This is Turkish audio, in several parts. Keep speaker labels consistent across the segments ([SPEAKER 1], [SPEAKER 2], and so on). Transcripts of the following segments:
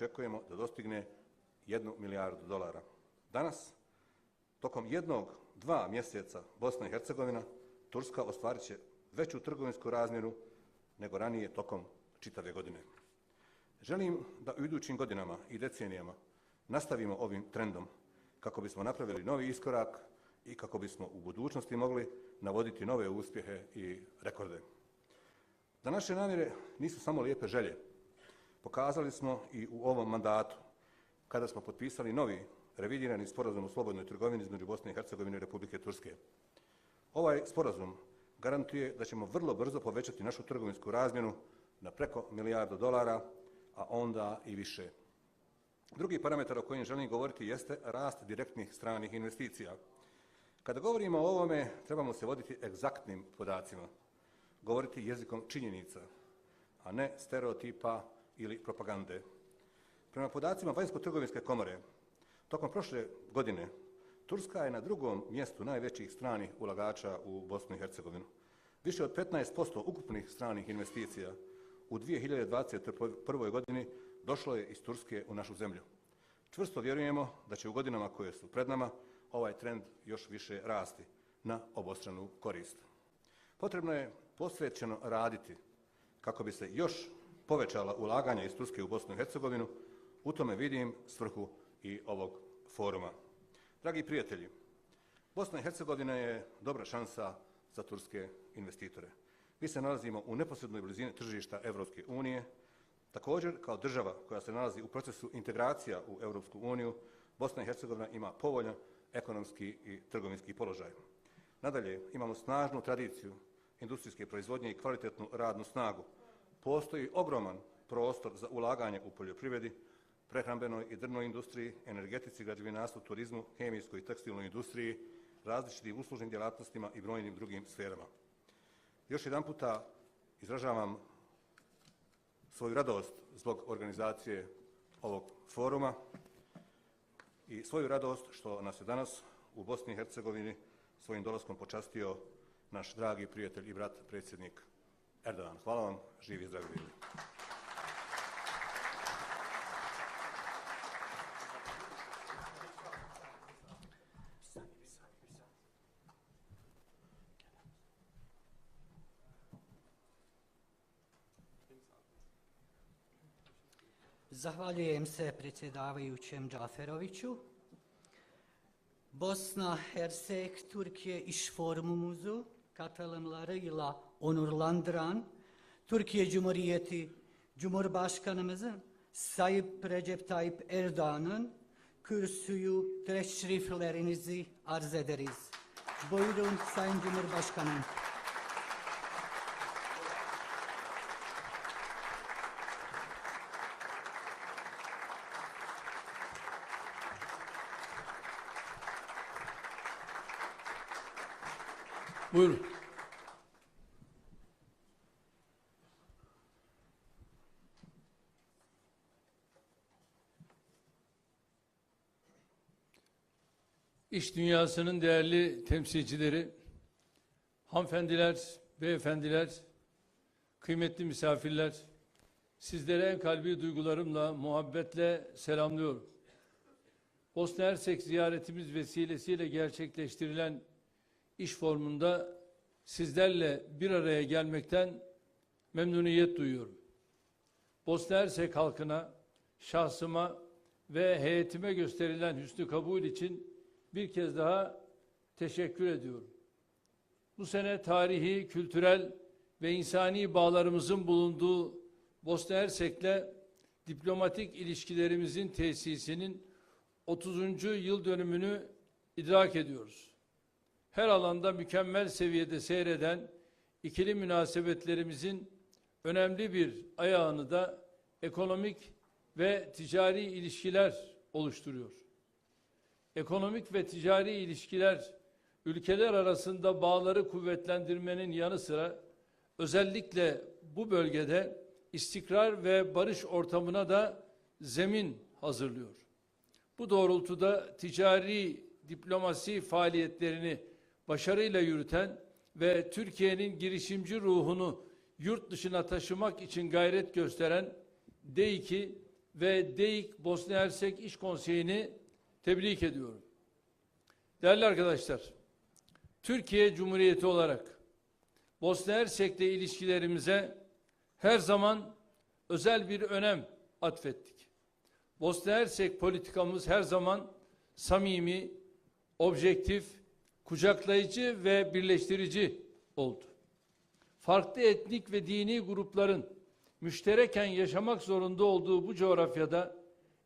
[SPEAKER 1] očekujemo da dostigne jednu milijardu dolara. Danas, tokom jednog, dva mjeseca Bosna i Hercegovina, Turska ostvarit će veću trgovinsku razmjeru nego ranije tokom čitave godine. Želim da u idućim godinama i decenijama nastavimo ovim trendom kako bismo napravili novi iskorak i kako bismo u budućnosti mogli navoditi nove uspjehe i rekorde. Da naše namjere nisu samo lijepe želje, pokazali smo i u ovom mandatu kada smo potpisali novi revidirani sporazum o slobodnoj trgovini između Bosne i Hercegovine i Republike Turske. Ovaj sporazum garantuje da ćemo vrlo brzo povećati našu trgovinsku razmjenu na preko milijardu dolara, a onda i više. Drugi parametar o kojem želim govoriti jeste rast direktnih stranih investicija. Kada govorimo o ovome, trebamo se voditi egzaktnim podacima, govoriti jezikom činjenica, a ne stereotipa ili propagande. Prema podacima Vanjsko-trgovinske komore, tokom prošle godine Turska je na drugom mjestu najvećih stranih ulagača u Bosnu i Hercegovinu. Više od 15% ukupnih stranih investicija u 2021. godini došlo je iz Turske u našu zemlju. Čvrsto vjerujemo da će u godinama koje su pred nama ovaj trend još više rasti na obostranu korist. Potrebno je posvećeno raditi kako bi se još povećala ulaganja iz Turske u Bosnu i Hercegovinu. U tome vidim svrhu i ovog foruma. Dragi prijatelji, Bosna i Hercegovina je dobra šansa za turske investitore. Mi se nalazimo u neposrednoj blizini tržišta Evropske unije. Također, kao država koja se nalazi u procesu integracija u Evropsku uniju, Bosna i Hercegovina ima povoljan ekonomski i trgovinski položaj. Nadalje, imamo snažnu tradiciju industrijske proizvodnje i kvalitetnu radnu snagu. Postoji ogroman prostor za ulaganje u poljoprivredi, prehrambenoj i drvnoj industriji, energetici, građevinarstvu, turizmu, hemijskoj i tekstilnoj industriji, različitim uslužnim djelatnostima i brojnim drugim sferama. Još jedan puta izražavam svoju radost zbog organizacije ovog foruma i svoju radost što nas je danas u Bosni i Hercegovini svojim dolaskom počastio naš dragi prijatelj i brat predsjednik Erdogan. Hvala vam, živi i zdravi bili.
[SPEAKER 2] Zahvaljujem se predsjedavajućem Džaferoviću. Bosna Hersek Türkiye İş Forumumuzu katılımlarıyla onurlandıran Türkiye Cumhuriyeti Cumhurbaşkanımızın Sayın Recep Tayyip Erdoğan'ın kürsüyü teşriflerinizi arz ederiz. Buyurun Sayın Cumhurbaşkanım.
[SPEAKER 3] Buyurun. İş dünyasının değerli temsilcileri, hanımefendiler, beyefendiler, kıymetli misafirler, sizlere en kalbi duygularımla, muhabbetle selamlıyorum. Bosna Hersek ziyaretimiz vesilesiyle gerçekleştirilen iş formunda sizlerle bir araya gelmekten memnuniyet duyuyorum. Bosna Hersek halkına, şahsıma ve heyetime gösterilen hüsnü kabul için bir kez daha teşekkür ediyorum. Bu sene tarihi, kültürel ve insani bağlarımızın bulunduğu Bosna Hersek'le diplomatik ilişkilerimizin tesisinin 30. yıl dönümünü idrak ediyoruz her alanda mükemmel seviyede seyreden ikili münasebetlerimizin önemli bir ayağını da ekonomik ve ticari ilişkiler oluşturuyor. Ekonomik ve ticari ilişkiler ülkeler arasında bağları kuvvetlendirmenin yanı sıra özellikle bu bölgede istikrar ve barış ortamına da zemin hazırlıyor. Bu doğrultuda ticari diplomasi faaliyetlerini başarıyla yürüten ve Türkiye'nin girişimci ruhunu yurt dışına taşımak için gayret gösteren D2 ve DEİK Bosna Hersek İş Konseyi'ni tebrik ediyorum. Değerli arkadaşlar, Türkiye Cumhuriyeti olarak Bosna Hersek'le ilişkilerimize her zaman özel bir önem atfettik. Bosna Hersek politikamız her zaman samimi, objektif, kucaklayıcı ve birleştirici oldu. Farklı etnik ve dini grupların müştereken yaşamak zorunda olduğu bu coğrafyada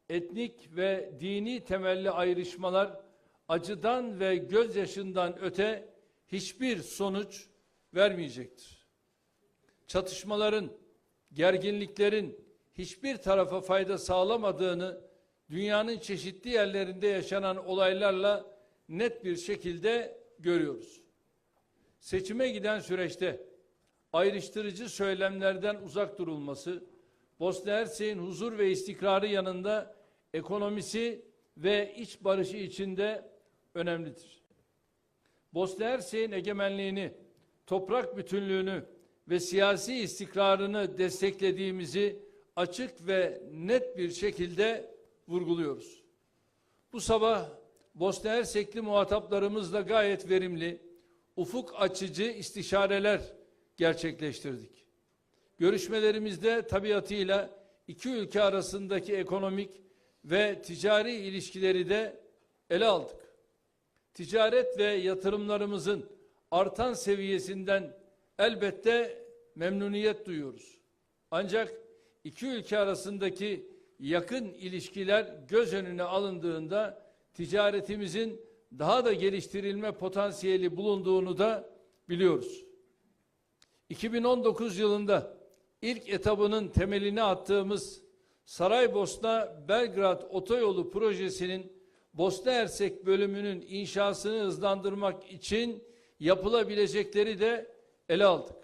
[SPEAKER 3] etnik ve dini temelli ayrışmalar acıdan ve gözyaşından öte hiçbir sonuç vermeyecektir. Çatışmaların, gerginliklerin hiçbir tarafa fayda sağlamadığını dünyanın çeşitli yerlerinde yaşanan olaylarla net bir şekilde görüyoruz. Seçime giden süreçte ayrıştırıcı söylemlerden uzak durulması, Bosna Hersek'in huzur ve istikrarı yanında ekonomisi ve iç barışı içinde önemlidir. Bosna Hersek'in egemenliğini, toprak bütünlüğünü ve siyasi istikrarını desteklediğimizi açık ve net bir şekilde vurguluyoruz. Bu sabah Bosna Hersekli muhataplarımızla gayet verimli, ufuk açıcı istişareler gerçekleştirdik. Görüşmelerimizde tabiatıyla iki ülke arasındaki ekonomik ve ticari ilişkileri de ele aldık. Ticaret ve yatırımlarımızın artan seviyesinden elbette memnuniyet duyuyoruz. Ancak iki ülke arasındaki yakın ilişkiler göz önüne alındığında ticaretimizin daha da geliştirilme potansiyeli bulunduğunu da biliyoruz. 2019 yılında ilk etabının temelini attığımız Saraybosna Belgrad Otoyolu projesinin Bosna Hersek bölümünün inşasını hızlandırmak için yapılabilecekleri de ele aldık.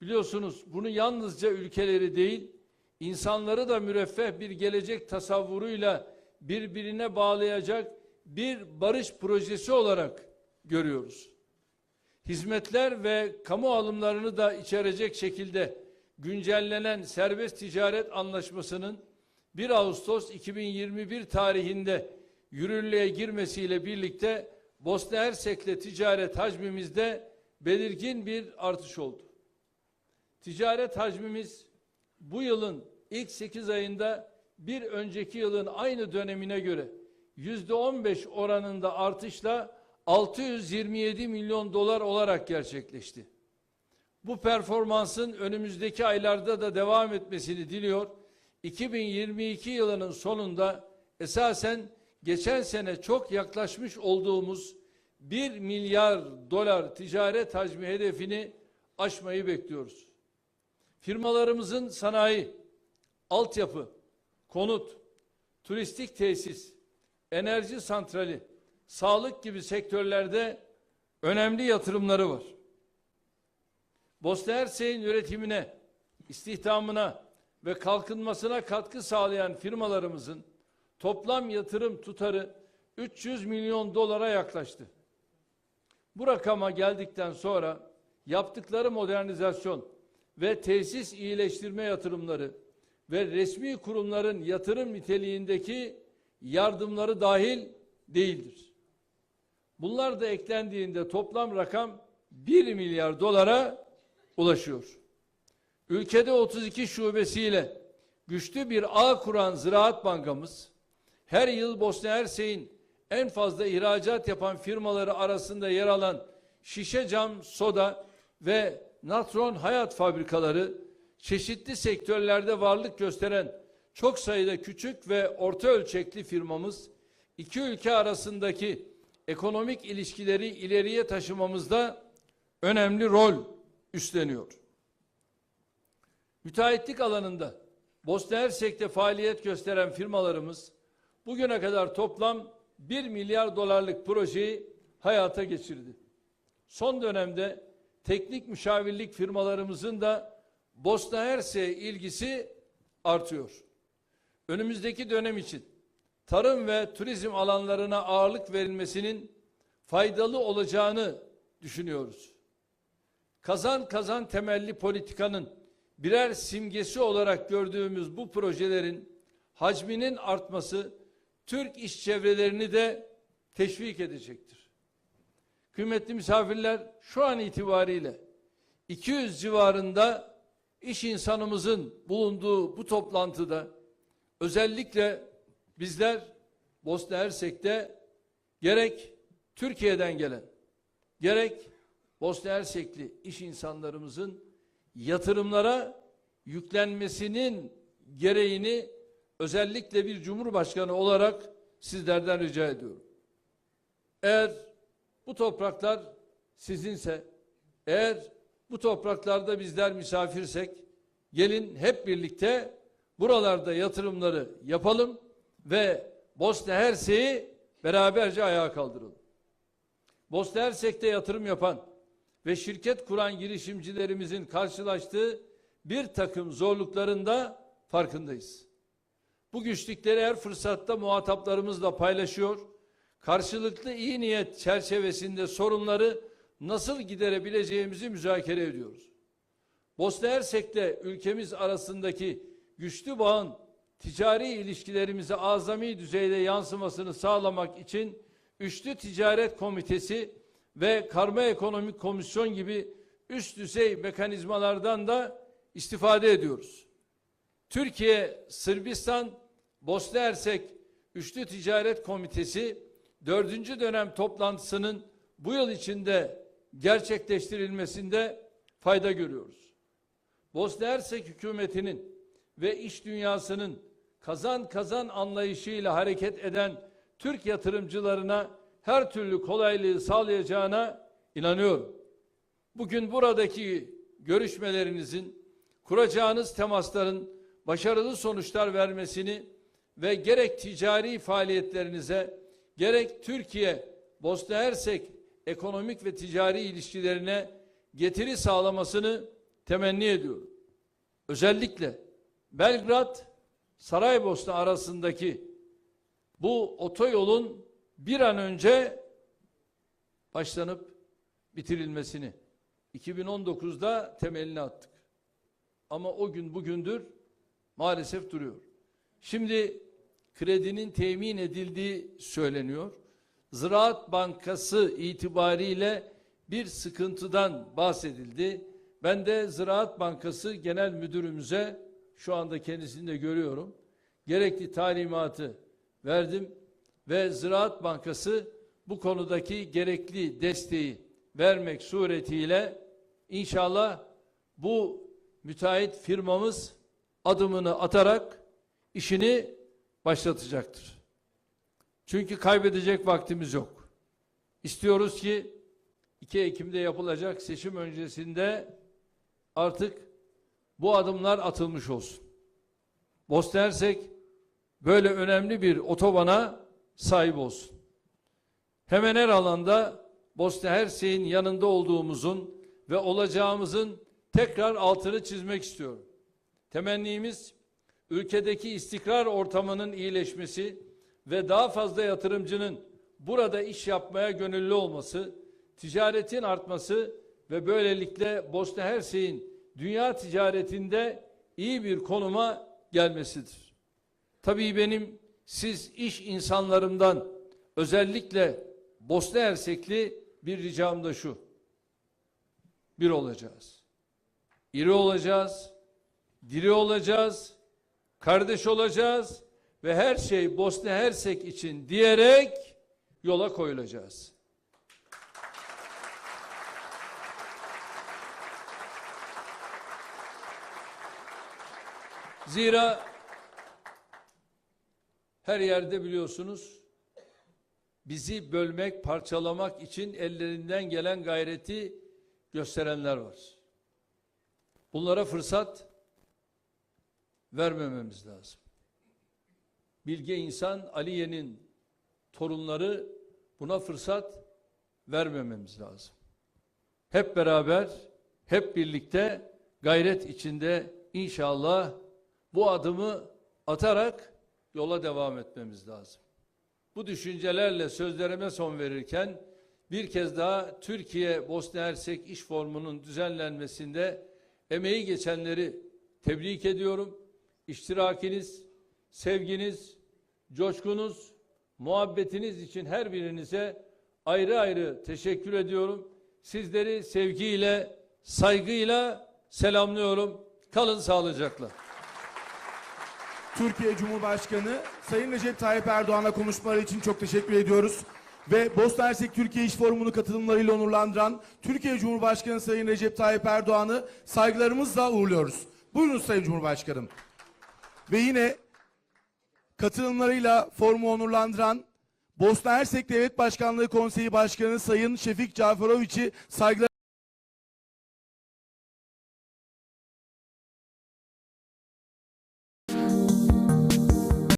[SPEAKER 3] Biliyorsunuz bunu yalnızca ülkeleri değil, insanları da müreffeh bir gelecek tasavvuruyla birbirine bağlayacak bir barış projesi olarak görüyoruz. Hizmetler ve kamu alımlarını da içerecek şekilde güncellenen serbest ticaret anlaşmasının 1 Ağustos 2021 tarihinde yürürlüğe girmesiyle birlikte Bosna Hersek'le ticaret hacmimizde belirgin bir artış oldu. Ticaret hacmimiz bu yılın ilk 8 ayında bir önceki yılın aynı dönemine göre yüzde 15 oranında artışla 627 milyon dolar olarak gerçekleşti. Bu performansın önümüzdeki aylarda da devam etmesini diliyor. 2022 yılının sonunda esasen geçen sene çok yaklaşmış olduğumuz 1 milyar dolar ticaret hacmi hedefini aşmayı bekliyoruz. Firmalarımızın sanayi, altyapı, konut, turistik tesis, enerji santrali, sağlık gibi sektörlerde önemli yatırımları var. Bosna Hersek'in üretimine, istihdamına ve kalkınmasına katkı sağlayan firmalarımızın toplam yatırım tutarı 300 milyon dolara yaklaştı. Bu rakama geldikten sonra yaptıkları modernizasyon ve tesis iyileştirme yatırımları ve resmi kurumların yatırım niteliğindeki yardımları dahil değildir. Bunlar da eklendiğinde toplam rakam 1 milyar dolara ulaşıyor. Ülkede 32 şubesiyle güçlü bir ağ kuran Ziraat Bankamız her yıl Bosna Hersek'in en fazla ihracat yapan firmaları arasında yer alan şişe cam, soda ve natron hayat fabrikaları çeşitli sektörlerde varlık gösteren çok sayıda küçük ve orta ölçekli firmamız iki ülke arasındaki ekonomik ilişkileri ileriye taşımamızda önemli rol üstleniyor. Müteahhitlik alanında Bosna Hersek'te faaliyet gösteren firmalarımız bugüne kadar toplam 1 milyar dolarlık projeyi hayata geçirdi. Son dönemde teknik müşavirlik firmalarımızın da Bosna Hersek'e ilgisi artıyor. Önümüzdeki dönem için tarım ve turizm alanlarına ağırlık verilmesinin faydalı olacağını düşünüyoruz. Kazan kazan temelli politikanın birer simgesi olarak gördüğümüz bu projelerin hacminin artması Türk iş çevrelerini de teşvik edecektir. Kıymetli misafirler şu an itibariyle 200 civarında iş insanımızın bulunduğu bu toplantıda özellikle bizler Bosna Hersek'te gerek Türkiye'den gelen gerek Bosna Hersekli iş insanlarımızın yatırımlara yüklenmesinin gereğini özellikle bir cumhurbaşkanı olarak sizlerden rica ediyorum. Eğer bu topraklar sizinse, eğer bu topraklarda bizler misafirsek, gelin hep birlikte buralarda yatırımları yapalım ve Bosna Hersek'i beraberce ayağa kaldıralım. Bosna Hersek'te yatırım yapan ve şirket kuran girişimcilerimizin karşılaştığı bir takım zorlukların da farkındayız. Bu güçlükleri her fırsatta muhataplarımızla paylaşıyor, karşılıklı iyi niyet çerçevesinde sorunları nasıl giderebileceğimizi müzakere ediyoruz. Bosna Hersek'te ülkemiz arasındaki güçlü bağın ticari ilişkilerimize azami düzeyde yansımasını sağlamak için Üçlü Ticaret Komitesi ve Karma Ekonomik Komisyon gibi üst düzey mekanizmalardan da istifade ediyoruz. Türkiye, Sırbistan, Bosna Hersek Üçlü Ticaret Komitesi dördüncü dönem toplantısının bu yıl içinde gerçekleştirilmesinde fayda görüyoruz. Bosna Hersek hükümetinin ve iş dünyasının kazan kazan anlayışıyla hareket eden Türk yatırımcılarına her türlü kolaylığı sağlayacağına inanıyorum. Bugün buradaki görüşmelerinizin, kuracağınız temasların başarılı sonuçlar vermesini ve gerek ticari faaliyetlerinize, gerek Türkiye, Bosna Hersek ekonomik ve ticari ilişkilerine getiri sağlamasını temenni ediyorum. Özellikle Belgrad Saraybosna arasındaki bu otoyolun bir an önce başlanıp bitirilmesini 2019'da temelini attık. Ama o gün bugündür maalesef duruyor. Şimdi kredinin temin edildiği söyleniyor. Ziraat Bankası itibariyle bir sıkıntıdan bahsedildi. Ben de Ziraat Bankası Genel Müdürümüze şu anda kendisini de görüyorum. Gerekli talimatı verdim ve Ziraat Bankası bu konudaki gerekli desteği vermek suretiyle inşallah bu müteahhit firmamız adımını atarak işini başlatacaktır. Çünkü kaybedecek vaktimiz yok. İstiyoruz ki 2 Ekim'de yapılacak seçim öncesinde artık bu adımlar atılmış olsun. Bosna Hersek böyle önemli bir otobana sahip olsun. Hemen her alanda Bosna Hersek'in yanında olduğumuzun ve olacağımızın tekrar altını çizmek istiyorum. Temennimiz ülkedeki istikrar ortamının iyileşmesi ve daha fazla yatırımcının burada iş yapmaya gönüllü olması, ticaretin artması ve böylelikle Bosna Hersek'in dünya ticaretinde iyi bir konuma gelmesidir. Tabii benim siz iş insanlarımdan özellikle Bosna Hersekli bir ricam da şu. Bir olacağız. İri olacağız. Diri olacağız. Kardeş olacağız ve her şey Bosna Hersek için diyerek yola koyulacağız. Zira her yerde biliyorsunuz bizi bölmek, parçalamak için ellerinden gelen gayreti gösterenler var. Bunlara fırsat vermememiz lazım. Bilge insan Aliye'nin torunları buna fırsat vermememiz lazım. Hep beraber, hep birlikte gayret içinde inşallah bu adımı atarak yola devam etmemiz lazım. Bu düşüncelerle sözlerime son verirken bir kez daha Türkiye Bosna Hersek iş formunun düzenlenmesinde emeği geçenleri tebrik ediyorum. İştirakiniz, sevginiz, coşkunuz, muhabbetiniz için her birinize ayrı ayrı teşekkür ediyorum. Sizleri sevgiyle, saygıyla selamlıyorum. Kalın sağlıcakla.
[SPEAKER 4] Türkiye Cumhurbaşkanı Sayın Recep Tayyip Erdoğan'a konuşmaları için çok teşekkür ediyoruz. Ve Bosna Hersek Türkiye İş Forumu'nu katılımlarıyla onurlandıran Türkiye Cumhurbaşkanı Sayın Recep Tayyip Erdoğan'ı saygılarımızla uğurluyoruz. Buyurun Sayın Cumhurbaşkanım. Ve yine katılımlarıyla forumu onurlandıran Bosna Hersek Devlet Başkanlığı Konseyi Başkanı Sayın Şefik Caferoviç'i saygılar